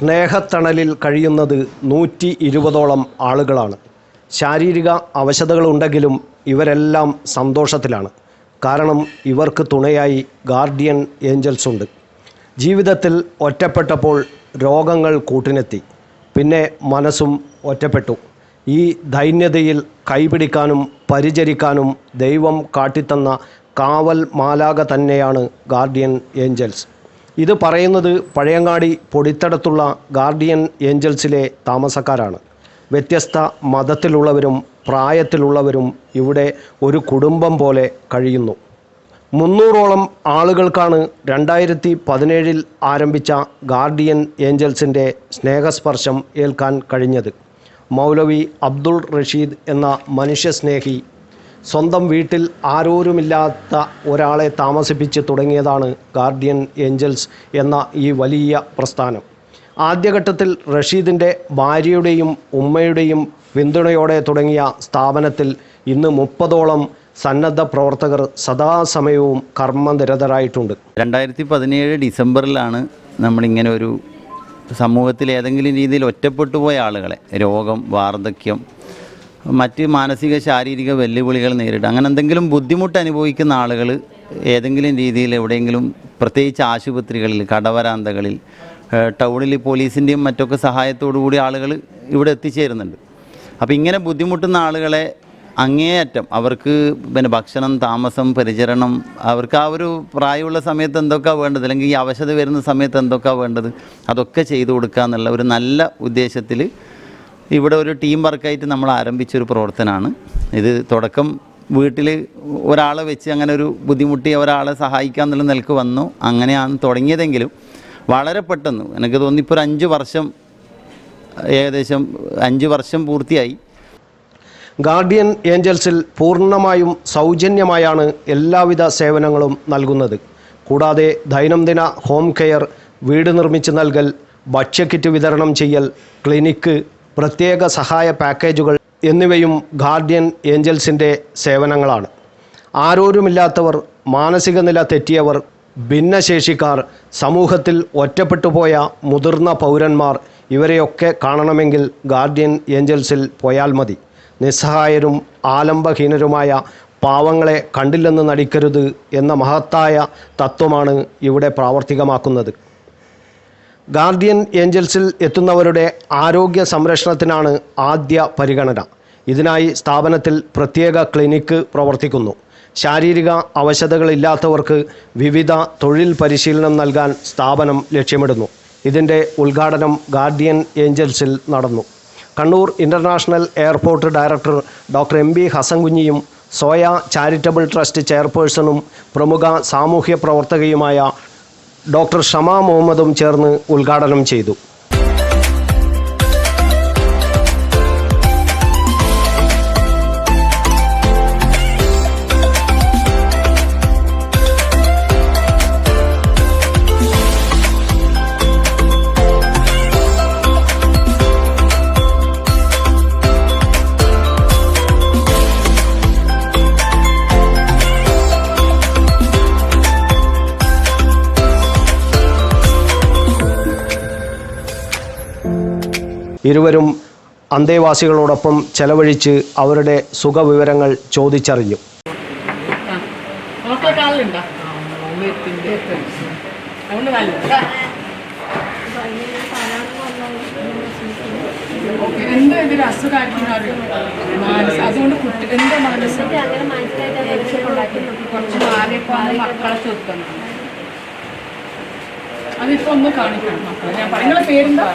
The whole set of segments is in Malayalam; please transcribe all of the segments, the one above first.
സ്നേഹത്തണലിൽ കഴിയുന്നത് നൂറ്റി ഇരുപതോളം ആളുകളാണ്. ശാരീരിക അവശതകളുണ്ടെങ്കിലും ഇവരെല്ലാം സന്തോഷത്തിലാണ്. കാരണം ഇവർക്ക് തുണയായി ഗാർഡിയൻ ഏഞ്ചൽസ് ഉണ്ട്. ജീവിതത്തിൽ ഒറ്റപ്പെട്ടപ്പോൾ രോഗങ്ങൾ കൂട്ടിനെത്തി. പിന്നെ മനസ്സും ഒറ്റപ്പെട്ടു. ഈ ദൈന്യതയിൽ കൈപിടിക്കാനും പരിചരിക്കാനും ദൈവം കാട്ടിത്തന്ന കാവൽ മാലാക തന്നെയാണ് ഗാർഡിയൻ ഏഞ്ചൽസ്. ഇത് പറയുന്നത് പഴയങ്ങാടി പൊടിത്തടത്തുള്ള ഗാർഡിയൻ ഏഞ്ചൽസിലെ താമസക്കാരാണ്. വ്യത്യസ്ത മതത്തിലുള്ളവരും പ്രായത്തിലുള്ളവരും ഇവിടെ ഒരു കുടുംബം പോലെ കഴിയുന്നു. മുന്നൂറോളം ആളുകൾക്കാണ് രണ്ടായിരത്തി പതിനേഴിൽ ആരംഭിച്ച ഗാർഡിയൻ ഏഞ്ചൽസിന്റെ സ്നേഹസ്പർശം ഏൽക്കാൻ കഴിഞ്ഞത്. മൗലവി അബ്ദുൾ റഷീദ് എന്ന മനുഷ്യസ്നേഹി സ്വന്തം വീട്ടിൽ ആരോരുമില്ലാത്ത ഒരാളെ താമസിപ്പിച്ച് തുടങ്ങിയതാണ് ഗാർഡിയൻ ഏഞ്ചൽസ് എന്ന ഈ വലിയ പ്രസ്ഥാനം. ആദ്യഘട്ടത്തിൽ റഷീദിന്റെ ഭാര്യയുടെയും ഉമ്മയുടെയും പിന്തുണയോടെ തുടങ്ങിയ സ്ഥാപനത്തിൽ ഇന്ന് മുപ്പതോളം സന്നദ്ധ പ്രവർത്തകർ സദാസമയവും കർമ്മനിരതരായിട്ടുണ്ട്. രണ്ടായിരത്തി പതിനേഴ് ഡിസംബറിലാണ് നമ്മളിങ്ങനെ ഒരു സമൂഹത്തിൽ ഏതെങ്കിലും രീതിയിൽ ഒറ്റപ്പെട്ടു പോയ ആളുകളെ രോഗം വാർദ്ധക്യം മറ്റ് മാനസിക ശാരീരിക വെല്ലുവിളികൾ നേരിടുക അങ്ങനെ എന്തെങ്കിലും ബുദ്ധിമുട്ട് അനുഭവിക്കുന്ന ആളുകൾ ഏതെങ്കിലും രീതിയിൽ എവിടെയെങ്കിലും പ്രത്യേകിച്ച് ആശുപത്രികളിൽ കടവരാന്തകളിൽ ടൗണിൽ പോലീസിന്റെയും മറ്റൊക്കെ സഹായത്തോടു കൂടി ആളുകൾ ഇവിടെ എത്തിച്ചേരുന്നുണ്ട്. അപ്പോൾ ഇങ്ങനെ ബുദ്ധിമുട്ടുന്ന ആളുകളെ അങ്ങേയറ്റം അവർക്ക് പിന്നെ ഭക്ഷണം താമസം പരിചരണം അവർക്ക് ആ ഒരു പ്രായമുള്ള സമയത്ത് എന്തൊക്കെയാണ് വേണ്ടത്? അല്ലെങ്കിൽ ഈ അവശത വരുന്ന സമയത്ത് എന്തൊക്കെയാണ് വേണ്ടത്? അതൊക്കെ ചെയ്തു കൊടുക്കുക എന്നുള്ള ഒരു നല്ല ഉദ്ദേശത്തിൽ ഇവിടെ ഒരു ടീം വർക്കായിട്ട് നമ്മൾ ആരംഭിച്ചൊരു പ്രവർത്തനമാണ് ഇത് തുടക്കം വീട്ടിൽ ഒരാളെ വെച്ച് അങ്ങനെ ഒരു ബുദ്ധിമുട്ടി ഒരാളെ സഹായിക്കുക എന്നുള്ള നിലയ്ക്ക് വന്നു. അങ്ങനെയാണ് തുടങ്ങിയതെങ്കിലും വളരെ പെട്ടെന്ന് എനിക്ക് തോന്നി ഇപ്പോൾ ഒരു അഞ്ച് വർഷം ഏകദേശം അഞ്ച് വർഷം പൂർത്തിയായി. ഗാർഡിയൻ ഏഞ്ചൽസിൽ പൂർണമായും സൗജന്യമായാണ് എല്ലാവിധ സേവനങ്ങളും നൽകുന്നത്. കൂടാതെ ദൈനംദിന ഹോം കെയർ വീട് നിർമ്മിച്ച് നൽകൽ ഭക്ഷ്യക്കിറ്റ് വിതരണം ചെയ്യൽ ക്ലിനിക്ക് പ്രത്യേക സഹായ പാക്കേജുകൾ എന്നിവയും ഗാർഡിയൻ ഏഞ്ചൽസിന്റെ സേവനങ്ങളാണ്. ആരോരുമില്ലാത്തവർ മാനസിക നില തെറ്റിയവർ ഭിന്നശേഷിക്കാർ സമൂഹത്തിൽ ഒറ്റപ്പെട്ടുപോയ മുതിർന്ന പൗരന്മാർ ഇവരെയൊക്കെ കാണണമെങ്കിൽ ഗാർഡിയൻ ഏഞ്ചൽസിൽ പോയാൽ മതി. നിസ്സഹായരും ആലംബഹീനരുമായ പാവങ്ങളെ കണ്ടില്ലെന്ന് നടിക്കരുത് എന്ന മഹത്തായ തത്വമാണ് ഇവിടെ പ്രാവർത്തികമാക്കുന്നത്. ഗാർഡിയൻ ഏഞ്ചൽസിൽ എത്തുന്നവരുടെ ആരോഗ്യ സംരക്ഷണത്തിനാണ് ആദ്യ പരിഗണന. ഇതിനായി സ്ഥാപനത്തിൽ പ്രത്യേക ക്ലിനിക്ക് പ്രവർത്തിക്കുന്നു. ശാരീരിക അവശതകളില്ലാത്തവർക്ക് വിവിധ തൊഴിൽ പരിശീലനം നൽകാൻ സ്ഥാപനം ലക്ഷ്യമിടുന്നു. ഇതിന്റെ ഉദ്ഘാടനം ഗാർഡിയൻ ഏഞ്ചൽസിൽ നടന്നു. Kannur international airport director doctor M. B. ഹസൻകുഞ്ഞിയും Soya charitable trust ചെയർപേഴ്സണും പ്രമുഖ സാമൂഹ്യ പ്രവർത്തകയുമായ ഡോക്ടർ ഷമ മുഹമ്മദും ചേർന്ന് ഉദ്ഘാടനം ചെയ്തു ഇരുവരും അന്തേവാസികളോടൊപ്പം ചെലവഴിച്ച് അവരുടെ സുഖവിവരങ്ങൾ ചോദിച്ചറിഞ്ഞു. എന്ത് ഇതിൽ അതുകൊണ്ട് കുട്ടി എന്താ മനസ്സ് കുറച്ച് മക്കളെ അതിപ്പോ ഒന്ന് കാണിക്കണം മക്കളെ. ഞാൻ നിങ്ങളെ പേരെന്താ?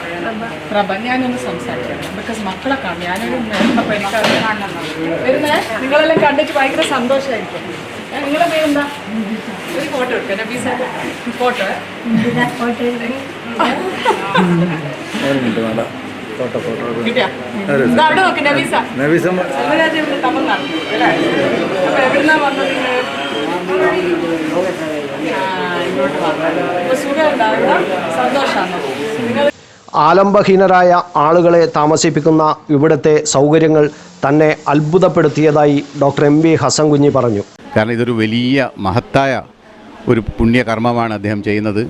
പ്രഭ. ഞാനൊന്ന് സംസാരിക്കണം ബിക്കോസ് മക്കളെ കാണും. ഞാനൊരു വരുന്നേ? നിങ്ങളെല്ലാം കണ്ടിട്ട് ഭയങ്കര സന്തോഷമായിരിക്കും ഏ, നിങ്ങളെ പേരെന്താ? ഒരു ഫോട്ടോ എടുക്കാം. നബീസ ഫോട്ടോ. ഫോട്ടോ ഇതാ അവിടെ നോക്ക് നബീസ. തമിഴ്നാട് അല്ലേ? അപ്പൊ എവിടുന്നാ വന്നത് ആലംബഹീനരായ ആളുകളെ താമസിപ്പിക്കുന്ന ഇവിടുത്തെ സൗകര്യങ്ങൾ തന്നെ അത്ഭുതപ്പെടുത്തിയതായി doctor M V Hasan Kunhi പറഞ്ഞു. കാരണം ഇതൊരു വലിയ മഹത്തായ ഒരു പുണ്യകർമ്മമാണ് അദ്ദേഹം ചെയ്യുന്നത്.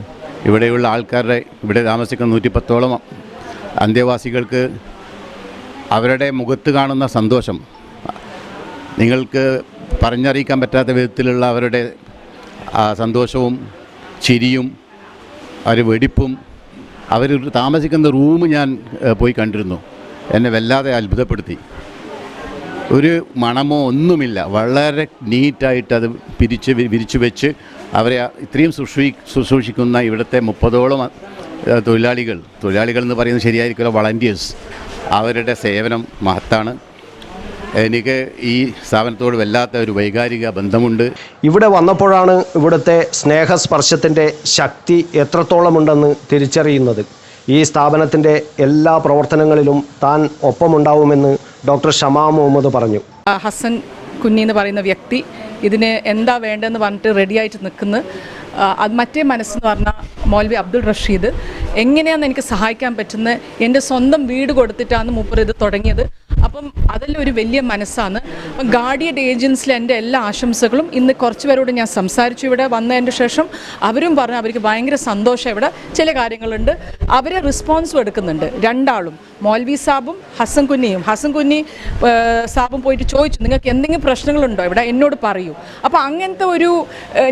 ഇവിടെയുള്ള ആൾക്കാരുടെ ഇവിടെ താമസിക്കുന്ന നൂറ്റിപ്പത്തോളം അന്തേവാസികൾക്ക് അവരുടെ മുഖത്ത് കാണുന്ന സന്തോഷം നിങ്ങൾക്ക് പറഞ്ഞറിയിക്കാൻ പറ്റാത്ത വിധത്തിലുള്ള അവരുടെ സന്തോഷവും ചിരിയും അവർ വെടിപ്പും അവർ താമസിക്കുന്ന റൂം ഞാൻ പോയി കണ്ടിരുന്നു. എന്നെ വല്ലാതെ അത്ഭുതപ്പെടുത്തി. ഒരു മണമോ ഒന്നുമില്ല. വളരെ നീറ്റായിട്ട് അത് പിരിച്ച് വിരിച്ചു വെച്ച് അവരെ ഇത്രയും ശുശ്രൂഷി ശുശ്രൂഷിക്കുന്ന ഇവിടുത്തെ മുപ്പതോളം തൊഴിലാളികൾ തൊഴിലാളികൾ എന്ന് പറയുന്നത് ശരിയായിരിക്കില്ല വളണ്ടിയേഴ്സ് അവരുടെ സേവനം മഹത്താണ്. എനിക്ക് ഈ സ്ഥാപനത്തോട് വല്ലാത്ത ഒരു വൈകാരിക ബന്ധമുണ്ട്. ഇവിടെ വന്നപ്പോഴാണ് ഇവിടുത്തെ സ്നേഹസ്പർശത്തിന്റെ ശക്തി എത്രത്തോളമുണ്ടെന്ന് തിരിച്ചറിയുന്നത്. ഈ സ്ഥാപനത്തിന്റെ എല്ലാ പ്രവർത്തനങ്ങളിലും താൻ ഒപ്പമുണ്ടാവുമെന്ന് ഡോക്ടർ ഷമാ മുഹമ്മദ് പറഞ്ഞു. ഹസൻ കുഞ്ഞി എന്ന് പറയുന്ന വ്യക്തി ഇതിന് എന്താ വേണ്ടതെന്ന് പറഞ്ഞിട്ട് റെഡിയായിട്ട് നിൽക്കുന്നു. അത് മറ്റേ മനസ്സെന്ന് പറഞ്ഞാൽ മൗലവി അബ്ദുൾ റഷീദ്. എങ്ങനെയാണെന്ന് എനിക്ക് സഹായിക്കാൻ പറ്റുന്നത്? എന്റെ സ്വന്തം വീട് കൊടുത്തിട്ടാണ് മൂപ്പർ ഇത് തുടങ്ങിയത്. അപ്പം അതെല്ലാം ഒരു വലിയ മനസ്സാണ്. ഗാർഡിയൻ ഏജൻസിലെ എന്റെ എല്ലാ ആശംസകളും. ഇന്ന് കുറച്ച് പേരോട് ഞാൻ സംസാരിച്ചു ഇവിടെ വന്നതിന്റെ ശേഷം അവരും പറഞ്ഞു അവർക്ക് ഭയങ്കര സന്തോഷം ഇവിടെ. ചില കാര്യങ്ങളുണ്ട്. അവരെ റെസ്പോൺസും എടുക്കുന്നുണ്ട്. രണ്ടാളും മൗൽവി സാബും ഹസൻ കുന്നിയും ഹസൻ കുന്നി സാബും പോയിട്ട് ചോദിച്ചു നിങ്ങൾക്ക് എന്തെങ്കിലും പ്രശ്നങ്ങളുണ്ടോ ഇവിടെ? എന്നോട് പറയൂ. അപ്പോൾ അങ്ങനത്തെ ഒരു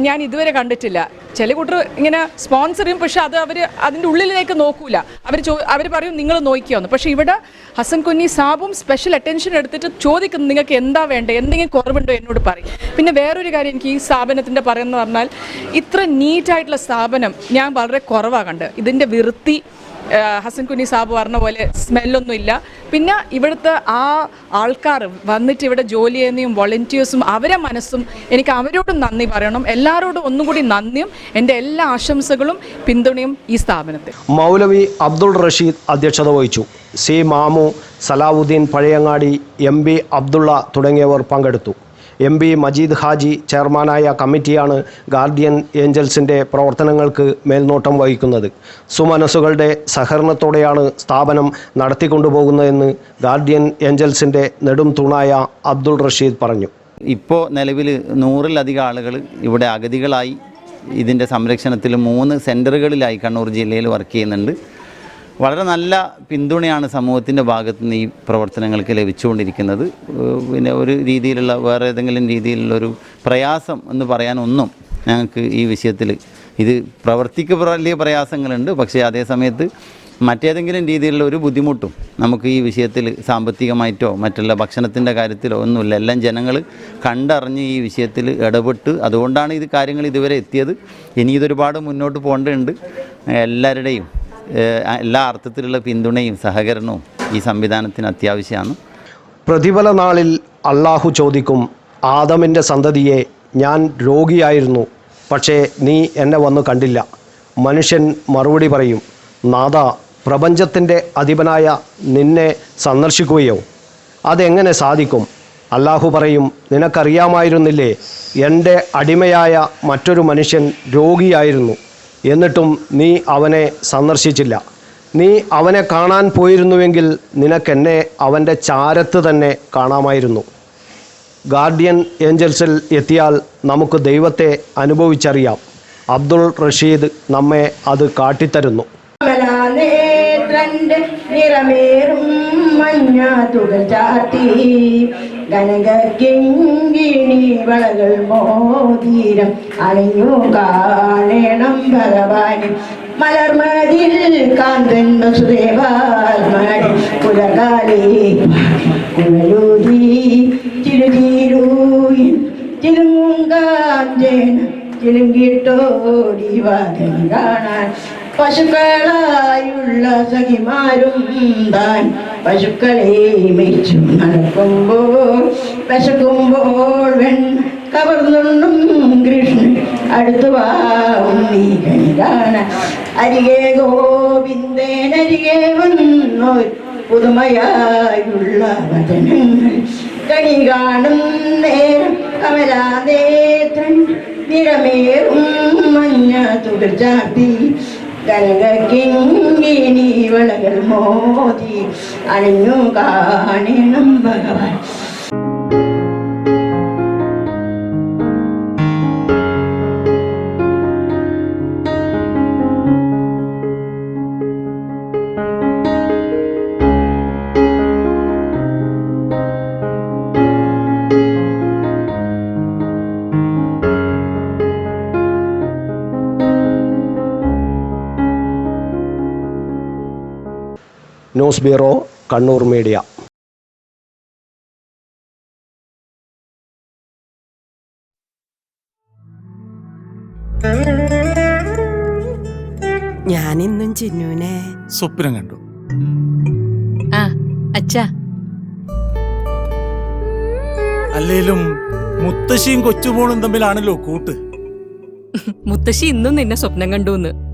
ഞാൻ ഇതുവരെ കണ്ടിട്ടില്ല. ചില കൂട്ടർ ഇങ്ങനെ സ്പോൺസർ ചെയ്യും പക്ഷെ അത് അവർ അതിന്റെ ഉള്ളിലേക്ക് നോക്കൂല. അവർ ചോ അവർ പറയും നിങ്ങൾ നോക്കിയോന്ന്. പക്ഷേ ഇവിടെ ഹസൻ കുഞ്ഞി സാബും സ്പെഷ്യൽ അറ്റൻഷൻ എടുത്തിട്ട് ചോദിക്കുന്നത് നിങ്ങൾക്ക് എന്താ വേണ്ടത്? എന്തെങ്കിലും കുറവുണ്ടോ എന്നോട് പറയും. പിന്നെ വേറൊരു കാര്യം എനിക്ക് ഈ സ്ഥാപനത്തിന്റെ പറയുന്നത് പറഞ്ഞാൽ ഇത്ര നീറ്റായിട്ടുള്ള സ്ഥാപനം ഞാൻ വളരെ കുറവാണ് കണ്ട്. ഇതിന്റെ വൃത്തി ഹസൻ കുഞ്ഞി സാബ് പറഞ്ഞ പോലെ സ്മെല്ലൊന്നുമില്ല. പിന്നെ ഇവിടുത്തെ ആ ആൾക്കാർ വന്നിട്ട് ഇവിടെ ജോലി ചെയ്യുന്നതും വോളണ്ടിയേഴ്സും അവരെ മനസ്സും എനിക്ക് അവരോടും നന്ദി പറയണം. എല്ലാവരോടും ഒന്നും കൂടി നന്ദിയും എന്റെ എല്ലാ ആശംസകളും പിന്തുണയും ഈ സ്ഥാപനത്തിൽ. മൗലവി അബ്ദുൾ റഷീദ് അധ്യക്ഷത വഹിച്ചു. C Mamu Salahuddin Pazhayangadi M B Abdulla തുടങ്ങിയവർ പങ്കെടുത്തു. എം പി മജീദ് ഹാജി ചെയർമാനായ കമ്മിറ്റിയാണ് ഗാർഡിയൻ ഏഞ്ചൽസിന്റെ പ്രവർത്തനങ്ങൾക്ക് മേൽനോട്ടം വഹിക്കുന്നത്. സുമനസ്സുകളുടെ സഹകരണത്തോടെയാണ് സ്ഥാപനം നടത്തിക്കൊണ്ടുപോകുന്നതെന്ന് ഗാർഡിയൻ ഏഞ്ചൽസിന്റെ നെടും തൂണായ അബ്ദുൾ റഷീദ് പറഞ്ഞു. ഇപ്പോൾ നിലവിൽ നൂറിലധികം ആളുകൾ ഇവിടെ അഗതികളായി ഇതിന്റെ സംരക്ഷണത്തിൽ മൂന്ന് സെന്ററുകളിലായി കണ്ണൂർ ജില്ലയിൽ വർക്ക് ചെയ്യുന്നുണ്ട്. വളരെ നല്ല പിന്തുണയാണ് സമൂഹത്തിന്റെ ഭാഗത്ത് നിന്ന് ഈ പ്രവർത്തനങ്ങൾക്ക് ലഭിച്ചുകൊണ്ടിരിക്കുന്നത്. പിന്നെ ഒരു രീതിയിലുള്ള വേറെ ഏതെങ്കിലും രീതിയിലുള്ള ഒരു പ്രയാസം എന്ന് പറയാനൊന്നും ഞങ്ങൾക്ക് ഈ വിഷയത്തിൽ ഇത് പ്രവർത്തിക്ക് വലിയ പ്രയാസങ്ങളുണ്ട്. പക്ഷേ അതേ സമയത്ത് മറ്റേതെങ്കിലും രീതിയിലുള്ള ഒരു ബുദ്ധിമുട്ടും നമുക്ക് ഈ വിഷയത്തിൽ സാമ്പത്തികമായിട്ടോ മറ്റുള്ള ഭക്ഷണത്തിന്റെ കാര്യത്തിലോ ഒന്നുമില്ല. എല്ലാം ജനങ്ങൾ കണ്ടറിഞ്ഞ് ഈ വിഷയത്തിൽ ഇടപെട്ട് അതുകൊണ്ടാണ് ഇത് കാര്യങ്ങൾ ഇതുവരെ എത്തിയത്. ഇനി ഇതൊരുപാട് മുന്നോട്ട് പോകേണ്ടതുണ്ട്. എല്ലാവരുടെയും എല്ലാ അർത്ഥത്തിലുള്ള പിന്തുണയും സഹകരണവും ഈ സംവിധാനത്തിന് അത്യാവശ്യമാണ്. പ്രതിഫല നാളിൽ അള്ളാഹു ചോദിക്കും ആദമിന്റെ സന്തതിയെ ഞാൻ രോഗിയായിരുന്നു പക്ഷേ നീ എന്നെ വന്നു കണ്ടില്ല. മനുഷ്യൻ മറുപടി പറയും നാഥ പ്രപഞ്ചത്തിന്റെ അധിപനായ നിന്നെ സന്ദർശിക്കുകയോ? അതെങ്ങനെ സാധിക്കും? അള്ളാഹു പറയും നിനക്കറിയാമായിരുന്നില്ലേ എന്റെ അടിമയായ മറ്റൊരു മനുഷ്യൻ രോഗിയായിരുന്നു. എന്നിട്ടും നീ അവനെ സന്ദർശിച്ചില്ല. നീ അവനെ കാണാൻ പോയിരുന്നുവെങ്കിൽ നിനക്കെന്നെ അവന്റെ ചാരത്ത് തന്നെ കാണാമായിരുന്നു. ഗാർഡിയൻ ഏഞ്ചൽസിൽ എത്തിയാൽ നമുക്ക് ദൈവത്തെ അനുഭവിച്ചറിയാം. അബ്ദുൾ റഷീദ് നമ്മെ അത് കാട്ടിത്തരുന്നു. നിറമേറും തുകൾ വളകൾ മോതീരം അണിഞ്ഞു കാണണം ഭഗവാന്. മലർമതിൽ കാന്തൻ വസുദേവാത്മടി പുലകാലേ കുഴലൂതി ചിരുതീരൂയി ചിലുങ്കാഞ്ചേന ചിലുങ്കിട്ടോടി വാദം കാണാൻ. പശുക്കളായുള്ള സഖിമാരും താൻ പശുക്കളെ മേച്ചു നടക്കുമ്പോൾ വിശക്കുമ്പോൾ വെൺ കവർന്നുണ്ടും കൃഷ്ണൻ. അടുത്തു വാവും നീ കണി കാണാൻ അരികെ ഗോവിന്ദൻ അരികെ വന്നോർ പുതുമയായുള്ള വചനങ്ങൾ. കണി കാണും നേരം കമലാനേത്രൻ. നിറമേറും മഞ്ഞ തുകർ ചാർത്തി. ഗംഗക്കിങ്ങിനി വളകൾ മോദി അണിഞ്ഞു കാണണം ഭഗവാൻ. News bureau Kannur media. ഞാനിന്നും ചിന്നുവിനെ സ്വപ്നം കണ്ടു. ആ അച്ഛാ. അല്ലേലും മുത്തശ്ശിയും കൊച്ചുമോളും തമ്മിലാണല്ലോ കൂട്ട്. മുത്തശ്ശി ഇന്നും നിന്നെ സ്വപ്നം കണ്ടുന്ന്. മനസ്സിൻ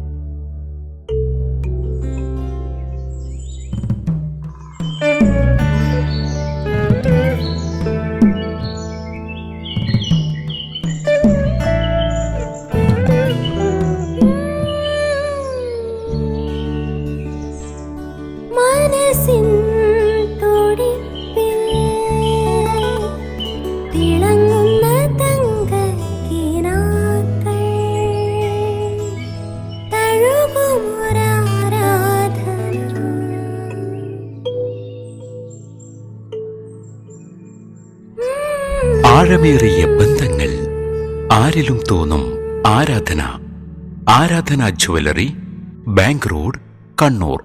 ആരിലും തോന്നും ആരാധന ആരാധന ജ്വല്ലറി ബാങ്ക് റോഡ് കണ്ണൂർ.